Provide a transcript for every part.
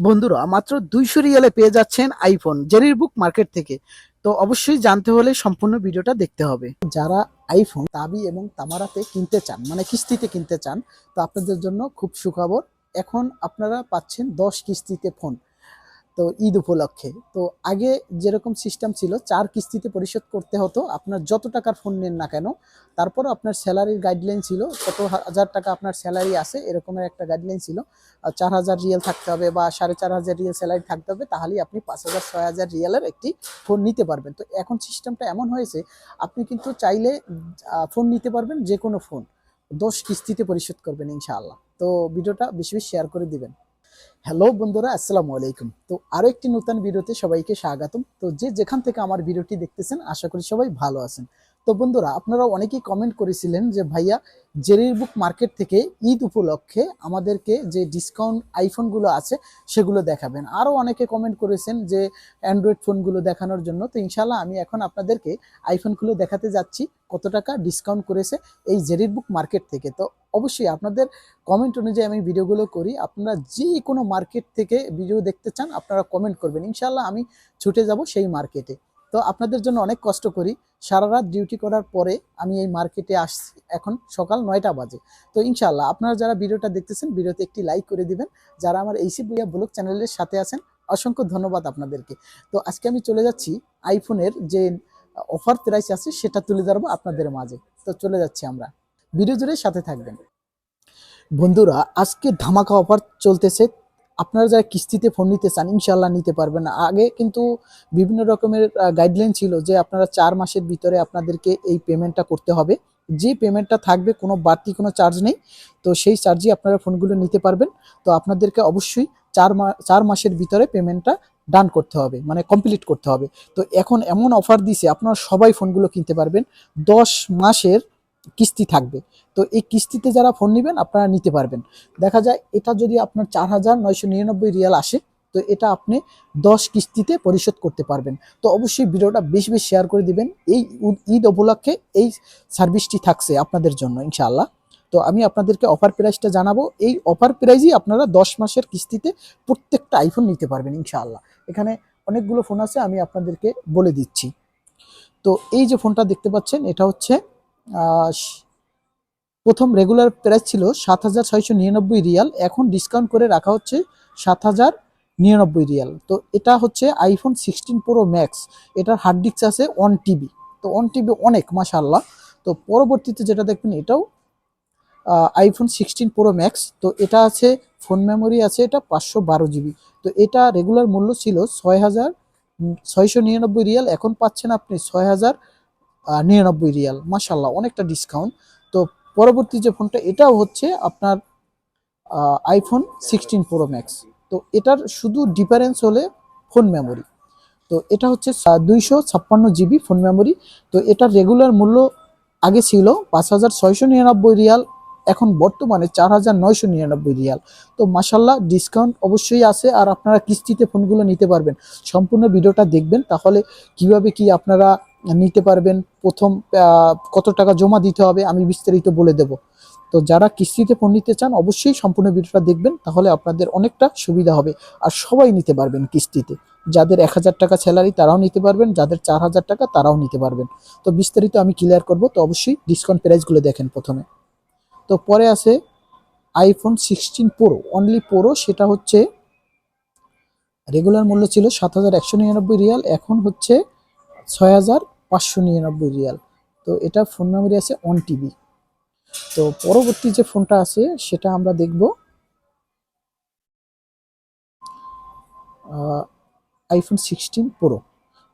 বন্ধুরা, মাত্র দুইশো রিয়ালে পেয়ে যাচ্ছেন আইফোন জেরির বুক মার্কেট থেকে। তো অবশ্যই জানতে হলে সম্পূর্ণ ভিডিওটা দেখতে হবে। যারা আইফোন তাবি এবং তামারাতে কিনতে চান মানে কিস্তিতে কিনতে চান, তো আপনাদের জন্য খুব সুখবর। এখন আপনারা পাচ্ছেন দশ কিস্তিতে ফোন তো ঈদ উপলক্ষে। তো আগে যেরকম সিস্টেম ছিল, চার কিস্তিতে পরিশোধ করতে হতো, আপনার যত টাকার ফোন নেন না কেন তারপর আপনার স্যালারির গাইডলাইন ছিল কত হাজার টাকা আপনার স্যালারি আছে, এরকমের একটা গাইডলাইন ছিল। চার হাজার রিয়েল থাকতে হবে বা সাড়ে চার হাজার রিয়েল স্যালারি থাকতে হবে, তাহলেই আপনি পাঁচ হাজার, ছয় হাজার রিয়েলের একটি ফোন নিতে পারবেন। তো এখন সিস্টেমটা এমন হয়েছে, আপনি কিন্তু চাইলে ফোন নিতে পারবেন যে কোনো ফোন দশ কিস্তিতে পরিশোধ করবেন ইনশাআল্লাহ। তো ভিডিওটা বেশি বেশি শেয়ার করে দিবেন। হ্যালো বন্ধুরা, আসসালামু আলাইকুম। তো আরও একটি নতুন ভিডিওতে সবাইকে স্বাগতম। তো যে যেখান থেকে আমার ভিডিওটি দেখতেছেন, আশা করি সবাই ভালো আছেন। তো বন্ধুরা আপনারা অনেকেই কমেন্ট করেছিলেন যে, ভাইয়া, জেরির বুক মার্কেট থেকে ঈদ উপলক্ষে আমাদেরকে যে ডিসকাউন্ট আইফোনগুলো আছে, সেগুলো দেখাবেন। আরও অনেকে কমেন্ট করেছেন যে অ্যান্ড্রয়েড ফোনগুলো দেখানোর জন্য। তো ইনশাল্লাহ আমি এখন আপনাদেরকে আইফোনগুলো দেখাতে যাচ্ছি, কত টাকা ডিসকাউন্ট করেছে এই জেরির বুক মার্কেট থেকে। তো অবশ্যই আপনাদের কমেন্ট অনুযায়ী আমি ভিডিওগুলো করি। আপনারা যে কোনো মার্কেট থেকে ভিডিও দেখতে চান, আপনারা কমেন্ট করবেন। ইনশাল্লাহ আমি ছুটে যাব সেই মার্কেটে তো আপনাদের জন্য অনেক কষ্ট করি। সারা রাত ডিউটি করার পরে আমি এই মার্কেটে আসছি। এখন সকাল নয়টা বাজে। তো ইনশাল্লাহ আপনারা যারা ভিডিওটা দেখতেছেন, ভিডিওতে একটি লাইক করে দিবেন। যারা আমার এইসি বুইয়া ব্লগ চ্যানেলের সাথে আছেন, অসংখ্য ধন্যবাদ আপনাদেরকে। তো আজকে আমি চলে যাচ্ছি আইফোনের যে অফার প্রাইস আছে, সেটা তুলে ধরবো আপনাদের মাঝে। তো চলে যাচ্ছি আমরা। ভিডিও জুড়ে সাথে থাকবেন। বন্ধুরা, আজকে ধামাকা অফার চলতেছে আপনারা যারা কিস্তিতে ফোন নিতে চান ইনশাল্লাহ নিতে পারবেন। আগে কিন্তু বিভিন্ন রকমের গাইডলাইন ছিল যে আপনারা চার মাসের ভিতরে আপনাদেরকে এই পেমেন্টটা করতে হবে। যে পেমেন্টটা থাকবে, কোনো বাড়তি কোনো চার্জ নেই। তো সেই চার্জই আপনারা ফোনগুলো নিতে পারবেন। তো আপনাদেরকে অবশ্যই চার মা, চার মাসের ভিতরে পেমেন্টটা ডান করতে হবে মানে কমপ্লিট করতে হবে। তো এখন এমন অফার দিছে, আপনারা সবাই ফোনগুলো কিনতে পারবেন। দশ মাসের কিস্তি থাকবে। তো এই কিস্তিতে যারা ফোন নেবেন, আপনারা নিতে পারবেন। দেখা যায়, এটা যদি আপনার চার হাজার নয়শো নিরানব্বই রিয়াল আসে, তো এটা আপনি দশ কিস্তিতে পরিশোধ করতে পারবেন। তো অবশ্যই ভিডিওটা বেশি বেশি শেয়ার করে দিবেন। এই ঈদ উপলক্ষে এই সার্ভিসটি থাকছে আপনাদের জন্য, ইনশাআল্লাহ। তো আমি আপনাদেরকে অফার প্রাইসটা জানাব। এই অফার প্রাইজই আপনারা দশ মাসের কিস্তিতে প্রত্যেকটা আইফোন নিতে পারবেন, ইনশাআল্লাহ। এখানে অনেকগুলো ফোন আছে, আমি আপনাদেরকে বলে দিচ্ছি। তো এই যে ফোনটা দেখতে পাচ্ছেন, এটা হচ্ছে প্রথম রেগুলার প্রাইস ছিল সাত হাজার ছয়শো নিরানব্বই রিয়াল, এখন ডিসকাউন্ট করে রাখা হচ্ছে সাত হাজার নিরানব্বই রিয়াল। তো এটা হচ্ছে আইফোন সিক্সটিন প্রো ম্যাক্স এটার হার্ড ডিস্ক আছে ওয়ান টিবি তো ওয়ান টিবি অনেক মাশাল্লাহ তো পরবর্তীতে যেটা দেখবেন, এটাও আইফোন সিক্সটিন প্রো ম্যাক্স তো এটা আছে ফোন মেমোরি আছে, এটা পাঁচশো বারো জিবি তো এটা রেগুলার মূল্য ছিল ছয় হাজার ছয়শো নিরানব্বই রিয়াল, এখন পাচ্ছেন আপনি ছয় হাজার নিরানব্বই রিয়াল। মাশাল্লাহ অনেকটা ডিসকাউন্ট তো পরবর্তী যে ফোনটা এটাও হচ্ছে আপনার আইফোন সিক্সটিন প্রো ম্যাক্স তো এটার শুধু ডিফারেন্স হলে ফোন মেমোরি তো এটা হচ্ছে দুইশো ছাপ্পান্ন জিবি ফোন মেমোরি তো এটার রেগুলার মূল্য আগে ছিল পাঁচ হাজার ছয়শো নিরানব্বই রিয়াল, এখন বর্তমানে চার হাজার নয়শো নিরানব্বই রিয়াল। তো মাসাল্লাহ ডিসকাউন্ট অবশ্যই আছে, আর আপনারা কিস্তিতে ফোনগুলো নিতে পারবেন। সম্পূর্ণ ভিডিওটা দেখবেন, তাহলে কীভাবে কি আপনারা নিতে পারবেন। প্রথম কত টাকা জমা দিতে হবে আমি বিস্তারিত বলে দেব। তো যারা কিস্তিতে ফোন নিতে চান, অবশ্যই সম্পূর্ণ ভিডিওটা দেখবেন, তাহলে আপনাদের অনেকটা সুবিধা হবে। আর সবাই নিতে পারবেন কিস্তিতে। যাদের এক হাজার টাকা স্যালারি তারাও নিতে পারবেন, যাদের চার হাজার টাকা, তারাও নিতে পারবেন। তো বিস্তারিত আমি ক্লিয়ার করব, তো অবশ্যই ডিসকাউন্ট প্রাইসগুলো দেখেন প্রথমে। তো পরে আছে iPhone sixteen Pro only Pro সেটা হচ্ছে রেগুলার মূল্য ছিল সাত হাজার একশো নিরানব্বই রিয়াল, এখন হচ্ছে ছয় হাজার পাঁচশো নিরানব্বই রিয়াল। তো এটা ফোন মেমোরি আছে ওয়ান টিবি। তো পরবর্তী যে ফোনটা আছে, সেটা আমরা দেখব। আইফোন সিক্সটিন প্রো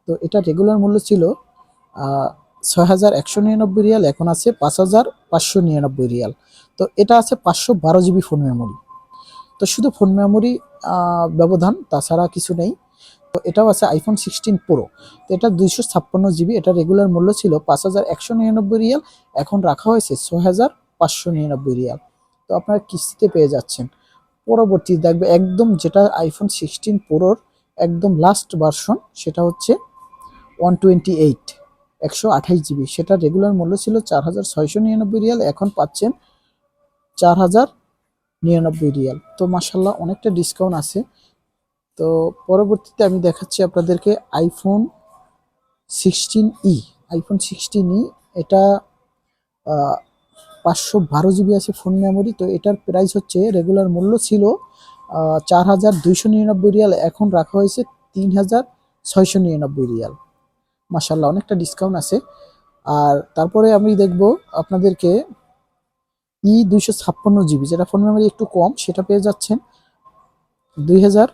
তো এটা রেগুলার মূল্য ছিল ছয় হাজার একশো নিরানব্বই রিয়াল, এখন আছে পাঁচ হাজার পাঁচশো নিরানব্বই রিয়াল। তো এটা আছে পাঁচশো বারো জিবি ফোন মেমোরি। তো শুধু ফোন মেমোরি ব্যবধান, তাছাড়া কিছু নেই। এটাও আছে আইফোন সিক্সটিন প্রো তো এটা দুইশো ছাপ্পান্ন জিবি এটা রেগুলার মূল্য ছিল পাঁচ হাজার একশো নিরানব্বই রিয়াল, এখন রাখা হয়েছে ছয় হাজার পাঁচশো নিরানব্বই রিয়াল। তো আপনারা কিস্তিতে পেয়ে যাচ্ছেন। পরবর্তী দেখবে একদম যেটা আইফোন সিক্সটিন প্রোর একদম লাস্ট ভার্সন সেটা হচ্ছে ওয়ান টোয়েন্টি এইট একশো আঠাইশ জিবি সেটা রেগুলার মূল্য ছিল চার হাজার ছয়শো নিরানব্বই রিয়াল, এখন পাচ্ছেন চার হাজার নিরানব্বই রিয়াল। তো মাসাল্লাহ অনেকটা ডিসকাউন্ট আছে। তো পরবর্তীতে আমি দেখাচ্ছি আপনাদেরকে iPhone sixteen E iPhone sixteen E এটা পাঁচশো বারো জিবি আছে ফোন মেমোরি তো এটার প্রাইস হচ্ছে রেগুলার মূল্য ছিল চার হাজার দুইশো নিরানব্বই রিয়াল, এখন রাখা হয়েছে তিন হাজার ছয়শো নিরানব্বই রিয়াল। মাসাল্লাহ অনেকটা ডিসকাউন্ট আছে। আর তারপরে আমি দেখব আপনাদেরকে ই দুইশো ছাপ্পান্ন জিবি যেটা ফোন মেমোরি একটু কম, সেটা পেয়ে যাচ্ছেন দুই হাজার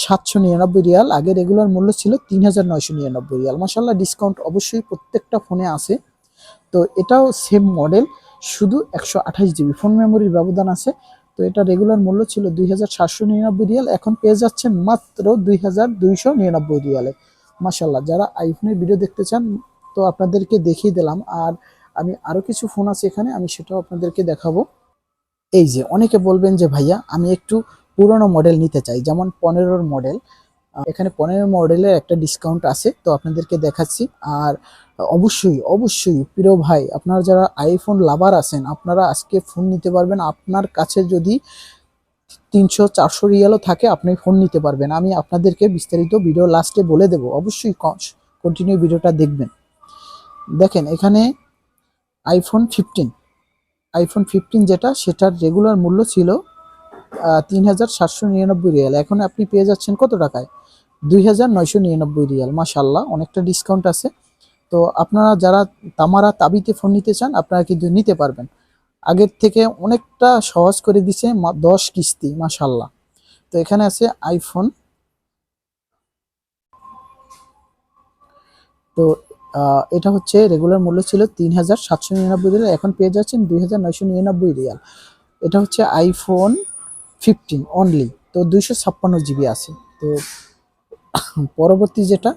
সাতশো নিরানব্বই রিয়াল। আগে রেগুলার মূল্য ছিল তিন হাজার নয়শো নিরানব্বই রিয়াল। মাসাল্লাহ ডিসকাউন্ট অবশ্যই প্রত্যেকটা ফোনে আছে। তো এটাও সেম মডেল শুধু একশো আঠাশ জিবি ফোন মেমোরির ব্যবধান আছে। তো এটা রেগুলার মূল্য ছিল দুই হাজার সাতশো নিরানব্বই রিয়াল। এখন পেয়ে যাচ্ছেন মাত্র দুই হাজার দুইশো নিরানব্বই রিয়ালে। মাসাল্লাহ যারা আইফোনের ভিডিও দেখতে চান, তো আপনাদেরকে দেখিয়ে দিলাম। আর আমি আরও কিছু ফোন আছে এখানে, আমি সেটাও আপনাদেরকে দেখাবো। এই যে, অনেকে বলবেন যে, ভাইয়া, আমি একটু পুরনো মডেল নিতে চাই। যেমন পনেরোর মডেল এখানে পনেরো মডেলের একটা ডিসকাউন্ট আছে, তো আপনাদেরকে দেখাচ্ছি। আর অবশ্যই অবশ্যই, প্রিয় ভাই, আপনারা যারা আইফোন লাভার আছেন, আপনারা আজকে ফোন নিতে পারবেন। আপনার কাছে যদি তিনশো চারশো রিয়ালও থাকে, আপনি ফোন নিতে পারবেন। আমি আপনাদেরকে বিস্তারিত ভিডিও লাস্টে বলে দেবো। অবশ্যই কন্টিনিউ ভিডিওটা দেখবেন। দেখেন, এখানে আইফোন ফিফটিন আইফোন ফিফটিন যেটা, সেটার রেগুলার মূল্য ছিল তিন হাজার সাতশো নিরানব্বই রিয়াল। এখন আপনি পেয়ে যাচ্ছেন কত টাকায়? দুই হাজার নয়শো নিরানব্বই রিয়াল মাশাল্লাহ অনেকটা ডিসকাউন্ট আছে। তো আপনারা যারা তামারা তাবিতে ফোন নিতে চান, আপনারা কিন্তু নিতে পারবেন। আগের থেকে অনেকটা সহজ করে দিছে দশ কিস্তি মাশাল্লাহ তো এখানে আছে আইফোন তো এটা হচ্ছে রেগুলার মূল্য ছিল তিন হাজার সাতশো নিরানব্বই রিয়াল, এখন পেয়ে যাচ্ছেন দুই হাজার নয়শো নিরানব্বই রিয়াল। এটা হচ্ছে আইফোন ফিফটিন অনলি তো দুইশো ছাপ্পান্ন জিবি আছে। তো পরবর্তী যেটা,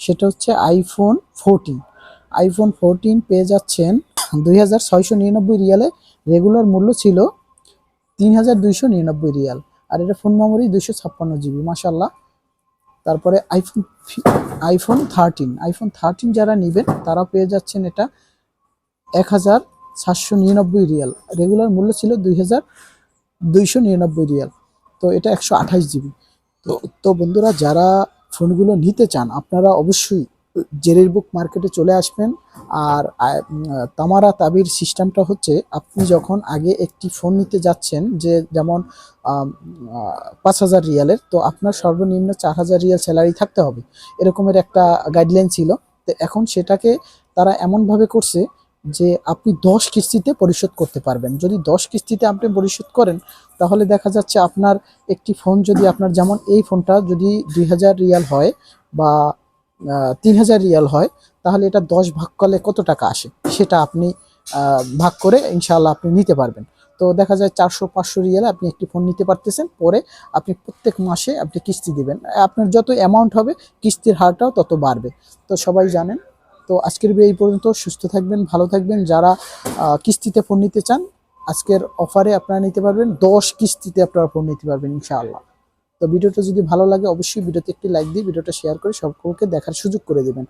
সেটা হচ্ছে আইফোন ফোরটিন আইফোন ফোরটিন পেয়ে যাচ্ছেন দুই হাজার ছয়শো নিরানব্বই রিয়ালে। রেগুলার মূল্য ছিল তিন হাজার নিরানব্বই রিয়াল। আর এটা ফোন মেমোরি দুইশো ছাপ্পান্ন জিবি মাসাল্লাহ তারপরে iPhone iPhone thirteen iPhone thirteen যারা নেবেন তারা পেয়ে যাচ্ছেন এটা এক হাজার সাতশো নিরানব্বই রিয়াল। রেগুলার মূল্য ছিল দুই হাজার দুইশো নিরানব্বই রিয়াল। তো এটা একশো আঠাশ জিবি। তো তো বন্ধুরা, যারা ফোনগুলো নিতে চান, আপনারা অবশ্যই জেরির বুক মার্কেটে চলে আসবেন। আর তামারা তাবির সিস্টেমটা হচ্ছে, আপনি যখন আগে একটি ফোন নিতে যাচ্ছেন, যে যেমন পাঁচ হাজার রিয়ালের, তো আপনার সর্বনিম্ন চার হাজার রিয়াল স্যালারি থাকতে হবে। এরকমের একটা গাইডলাইন ছিল। তো এখন সেটাকে তারা এমনভাবে করছে যে আপনি দশ কিস্তিতে পরিশোধ করতে পারবেন। যদি দশ কিস্তিতে আপনি পরিশোধ করেন, তাহলে দেখা যাচ্ছে আপনার একটি ফোন যদি আপনার যেমন এই ফোনটা যদি দুই হাজার রিয়াল হয় বা তিন হাজার রিয়াল হয়, তাহলে এটা দশ ভাগ করলে কত টাকা আসে? সেটা আপনি ভাগ করে ইনশাআল্লাহ আপনি নিতে পারবেন। তো দেখা যায় চারশো, পাঁচশো রিয়ালে আপনি একটি ফোন নিতে পারতেছেন, পরে আপনি প্রত্যেক মাসে আপনি কিস্তি দিবেন। আপনার যত অ্যামাউন্ট হবে, কিস্তির হারটাও তত বাড়বে। তো সবাই জানেন তো আজকের এই পর্যন্ত। সুস্থ থাকবেন, ভালো থাকবেন। যারা কিস্তিতে ফোন নিতে চান, আজকের অফারে আপনারা নিতে পারবেন। দশ কিস্তিতে আপনারা ফোন নিতে পারবেন, ইনশাআল্লাহ। তো ভিডিওটা যদি ভালো লাগে, অবশ্যই ভিডিওতে একটি লাইক দিয়ে ভিডিওটা শেয়ার করে সকলকে দেখার সুযোগ করে দেবেন।